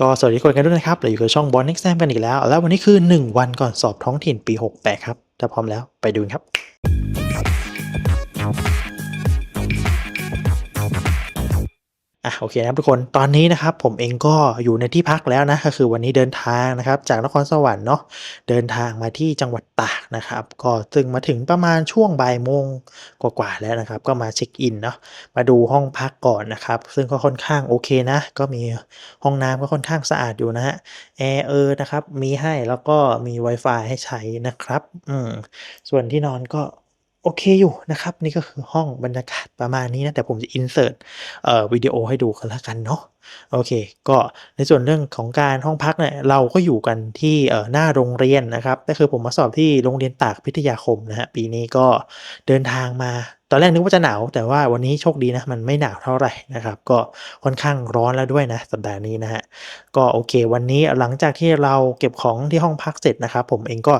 ก็สวัสดีทุกคนกันด้วยนะครับเราอยู่กับช่องบอลนักแซมกันอีกแล้ว แล้ววันนี้คือ 1 วันก่อนสอบท้องถิ่นปี 68 ครับ ถ้าพร้อมแล้วไปดูครับ อะโอเคนะครับทุกคนตอนนี้นะครับผมเองก็อยู่ในที่พักแล้วนะก็คือวันนี้เดินทางนะครับจากนครสวรรค์เนาะเดินทางมาที่จังหวัดตากนะครับก็ซึ่งมาถึงประมาณช่วงบ่ายโมงกว่าๆแล้วนะครับ ก็มาเช็คอินเนาะมาดูห้องพักก่อนนะครับ ซึ่งก็ค่อนข้างโอเคนะ ก็มีห้องน้ำก็ค่อนข้างสะอาดอยู่นะฮะแอร์เออนะครับมีให้แล้วก็มี Wi-Fi ให้ใช้นะครับอืมส่วนที่นอนก็ โอเคอยู่นะครับ นี่ก็คือห้องบรรยากาศประมาณนี้นะ แต่ผมจะ insert เอ่อวิดีโอให้ดูกันละกันเนาะโอเค ก็ในส่วนเรื่องของการห้องพักเนี่ยเราก็อยู่กันที่หน้าโรงเรียนนะครับก็คือผมมาสอบที่โรงเรียนตากพิทยาคมนะฮะปีนี้ก็เดินทางมา ตอนแรกนึกว่าจะหนาวแต่ว่าวันนี้โชคดีนะมันไม่หนาวเท่าไหร่นะครับ ก็ค่อนข้างร้อนแล้วด้วยนะสัปดาห์นี้นะฮะก็โอเค วันนี้หลังจากที่เราเก็บของที่ห้องพักเสร็จนะครับ ผมเองก็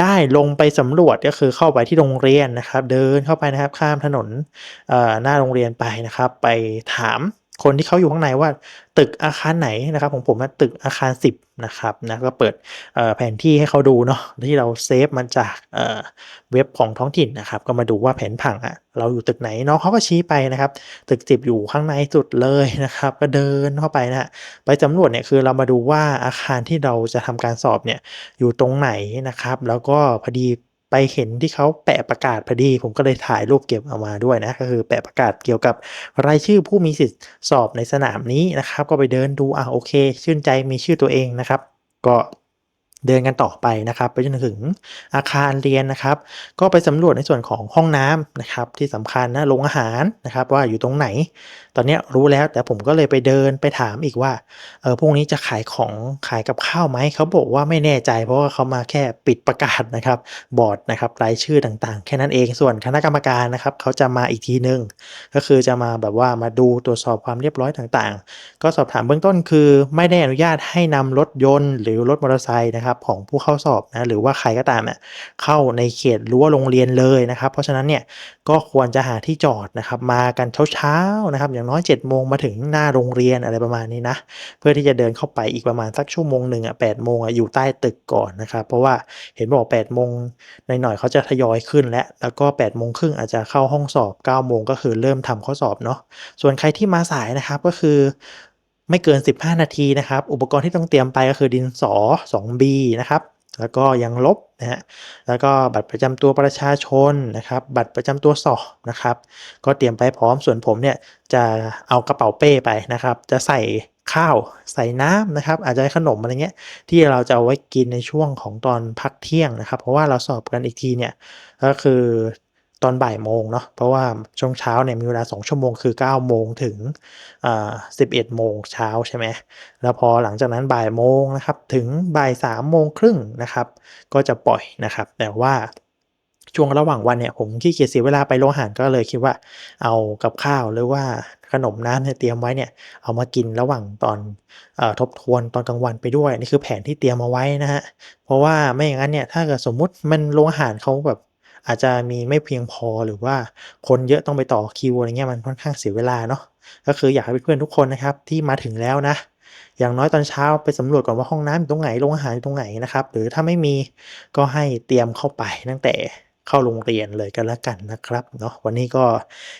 ได้ลงไปสำรวจก็คือเข้าไปที่โรงเรียนนะครับ เดินเข้าไปนะครับข้ามถนนเอ่อหน้าโรงเรียนไปนะครับ ไปถาม คนที่เขาอยู่ข้างในว่า ตึกอาคารไหนนะครับของผมนะตึกอาคาร 10นะครับนะก็เปิดเอ่อแผนที่ให้เขาดูเนาะที่เราเซฟมาจากเว็บของท้องถิ่นนะครับก็มาดูว่าแผนผังอะเราอยู่ตึกไหนน้องเขาก็ชี้ไปนะครับตึก10อยู่ข้างในสุดเลยนะครับก็เดินเข้าไปนะฮะไปสำรวจเนี่ยคือเรามาดูว่าอาคารที่เราจะทำการสอบเนี่ยอยู่ตรงไหนนะครับ แล้วก็พอดี ไปเห็นที่เขาแปะประกาศพอดี ผมก็เลยถ่ายรูปเก็บเอามาด้วยนะ ก็คือแปะประกาศเกี่ยวกับรายชื่อผู้มีสิทธิ์สอบในสนามนี้นะครับ ก็ไปเดินดูอะโอเค ชื่นใจมีชื่อตัวเองนะครับ ก็ เดินกันต่อไปนะครับไปจนถึงอาคารเรียนนะครับ ก็ไปสำรวจในส่วนของห้องน้ำนะครับ ที่สำคัญนะโรงอาหารนะครับ ว่าอยู่ตรงไหน ตอนนี้รู้แล้วแต่ผมก็เลยไปเดินไปถามอีกว่าเออพวกนี้จะขายของขายกับข้าวไหมเขาบอกว่าไม่แน่ใจ เพราะว่าเขามาแค่ปิดประกาศนะครับ บอร์ดนะครับรายชื่อต่างๆ แค่นั้นเองส่วนคณะกรรมการนะครับเขาจะมาอีกทีหนึ่งก็คือจะมาแบบว่ามาดูตรวจสอบความเรียบร้อยต่างๆ ก็สอบถามเบื้องต้นคือ ไม่ได้อนุญาตให้นำรถยนต์ หรือรถมอเตอร์ไซค์นะครับนะครับของผู้เข้าสอบนะหรือว่าใครก็ตามเนี่ยเข้าในเขตรั้วโรงเรียนเลยนะครับ เพราะฉะนั้นเนี่ยก็ควรจะหาที่จอดนะครับมากันเช้าๆนะครับอย่างน้อย7จ็ดโมงมาถึงหน้าโรงเรียนอะไรประมาณนี้นะเพื่อที่จะเดินเข้าไปอีกประมาณสักชั่วโมงหนึ่งอะแปดโมงอะอยู่ใต้ตึกก่อนนะครับ เพราะว่าเห็นบอกแปดโมงหน่อยๆเขาจะทยอยขึ้นแล้วแล้วก็แปดโมงครึ่งอาจจะเข้าห้องสอบ9ก้าโมงก็คือเริ่มทำข้อสอบเนาะส่วนใครที่มาสายนะครับก็คือ ไม่เกิน 15 นาทีนะครับ อุปกรณ์ที่ต้องเตรียมไปก็คือดินสอ 2B นะครับ แล้วก็ยังลบนะฮะ แล้วก็บัตรประจำตัวประชาชนนะครับ บัตรประจำตัวสอบนะครับ ก็เตรียมไปพร้อม ส่วนผมเนี่ยจะเอากระเป๋าเป้ไปนะครับ จะใส่ข้าวใส่น้ำนะครับ อาจจะขนมอะไรเงี้ยที่เราจะเอาไว้กินในช่วงของตอนพักเที่ยงนะครับ เพราะว่าเราสอบกันอีกทีเนี่ยก็คือ ตอนบ่ายโมงเนาะเพราะว่าช่วงเช้าเนี่ยมีเวลา 2 ชั่วโมงคือ 9 โมงถึงอ่า11โมงเช้าใช่ไหมแล้วพอหลังจากนั้นบ่ายโมงนะครับถึงบ่าย3โมงครึ่งนะครับ ก็จะปล่อยนะครับ แต่ว่าช่วงระหว่างวันเนี่ยผมขี้เกียจเสียเวลาไปโรงอาหารก็เลยคิดว่าเอากับข้าวหรือว่าขนมน้ำเนี่ยเตรียมไว้เนี่ยเอามากินระหว่างตอนอทบทวนตอนกลางวันไปด้วยนี่คือแผนที่เตรียมเอาไว้นะฮะเพราะว่าไม่อย่างนั้นเนี่ยถ้าเกิดสมมุติมันโรงอาหารเขาแบบ อาจจะมีไม่เพียงพอหรือว่าคนเยอะต้องไปต่อคิวอะไรเงี้ยมันค่อนข้างเสียเวลาเนาะก็คืออยากให้เพื่อนๆทุกคนนะครับที่มาถึงแล้วนะ อย่างน้อยตอนเช้าไปสำรวจก่อนว่าห้องน้ำอยู่ตรงไหนโรงอาหารอยู่ตรงไหนนะครับ หรือถ้าไม่มีก็ให้เตรียมเข้าไปตั้งแต่เข้าโรงเรียนเลยกันแล้วกันนะครับเนาะวันนี้ก็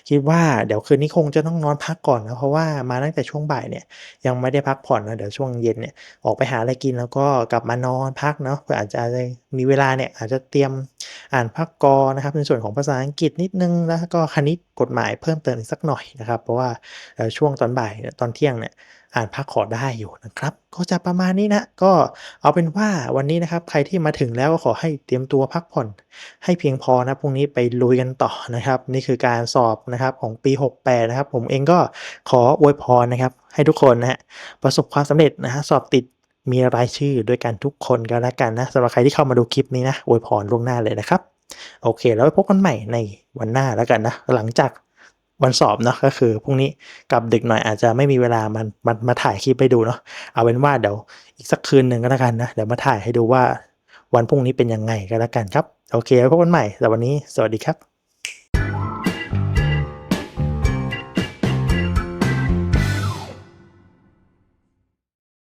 คิดว่าเดี๋ยวคืนนี้คงจะต้องนอนพักก่อนนะเพราะว่ามาตั้งแต่ช่วงบ่ายเนี่ยยังไม่ได้พักผ่อนนะเดี๋ยวช่วงเย็นเนี่ยออกไปหาอะไรกินแล้วก็กลับมานอนพักเนาะเพื่ออาจจะมีเวลาเนี่ยอาจจะเตรียม อ่านพักกอนะครับในส่วนของภาษาอังกฤษนิดนึงแล้วก็คณิตกฎหมายเพิ่มเติมอีกสักหน่อยนะครับ เพราะว่าช่วงตอนบ่ายตอนเที่ยงเนี่ยอ่านพักขอได้อยู่นะครับก็จะประมาณนี้นะก็เอาเป็นว่าวันนี้นะครับใครที่มาถึงแล้วก็ขอให้เตรียมตัวพักผ่อน ให้เพียงพอนะพรุ่งนี้ไปลุยกันต่อนะครับ นี่คือการสอบนะครับของปี 68 นะครับ ผมเองก็ขออวยพรนะครับ ให้ทุกคนนะฮะประสบความสำเร็จนะฮะสอบติด มีรายชื่อด้วยกันทุกคนก็แล้วกันนะสำหรับใครที่เข้ามาดูคลิปนี้นะอวยพรล่วงหน้าเลยนะครับ โอเค แล้วไปพบกันใหม่ในวันหน้าแล้วกันนะ หลังจากวันสอบเนาะก็คือพรุ่งนี้กลับดึกหน่อยอาจจะไม่มีเวลามันมันมาถ่ายคลิปให้ดูเนาะเอาเป็นว่าเดี๋ยวอีกสักคืนหนึ่งก็แล้วกันนะเดี๋ยวมาถ่ายให้ดูว่าวันพรุ่งนี้เป็นยังไงก็แล้วกันครับ โอเคไว้พบกันใหม่แต่วันนี้สวัสดีครับ